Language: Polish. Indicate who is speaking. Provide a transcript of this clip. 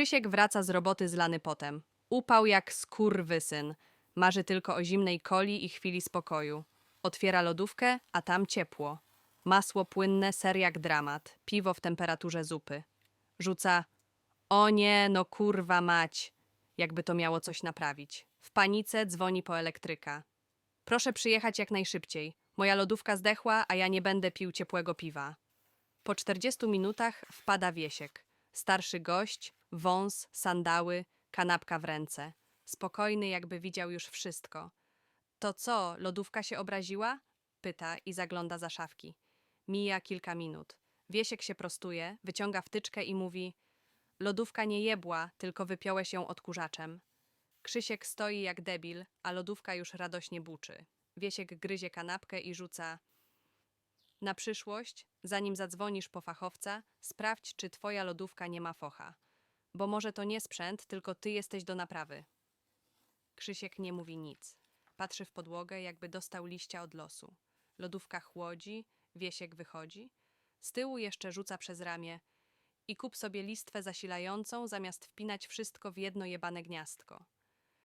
Speaker 1: Krzysiek wraca z roboty zlany potem. Upał jak skurwysyn. Marzy tylko o zimnej coli i chwili spokoju. Otwiera lodówkę, a tam ciepło. Masło płynne, ser jak dramat. Piwo w temperaturze zupy. Rzuca o nie, no kurwa mać. Jakby to miało coś naprawić. W panice dzwoni po elektryka. Proszę przyjechać jak najszybciej. Moja lodówka zdechła, a ja nie będę pił ciepłego piwa. Po 40 minutach wpada Wiesiek. Starszy gość, wąs, sandały, kanapka w ręce. Spokojny, jakby widział już wszystko. To co, lodówka się obraziła? Pyta i zagląda za szafki. Mija kilka minut. Wiesiek się prostuje, wyciąga wtyczkę i mówi: Lodówka nie jebła, tylko wypiąłeś ją odkurzaczem. Krzysiek stoi jak debil, a lodówka już radośnie buczy. Wiesiek gryzie kanapkę i rzuca: Na przyszłość, zanim zadzwonisz po fachowca, sprawdź, czy twoja lodówka nie ma focha. Bo może to nie sprzęt, tylko ty jesteś do naprawy. Krzysiek nie mówi nic. Patrzy w podłogę, jakby dostał liścia od losu. Lodówka chłodzi, Wiesiek wychodzi. Z tyłu jeszcze rzuca przez ramię. I kup sobie listwę zasilającą, zamiast wpinać wszystko w jedno jebane gniazdko.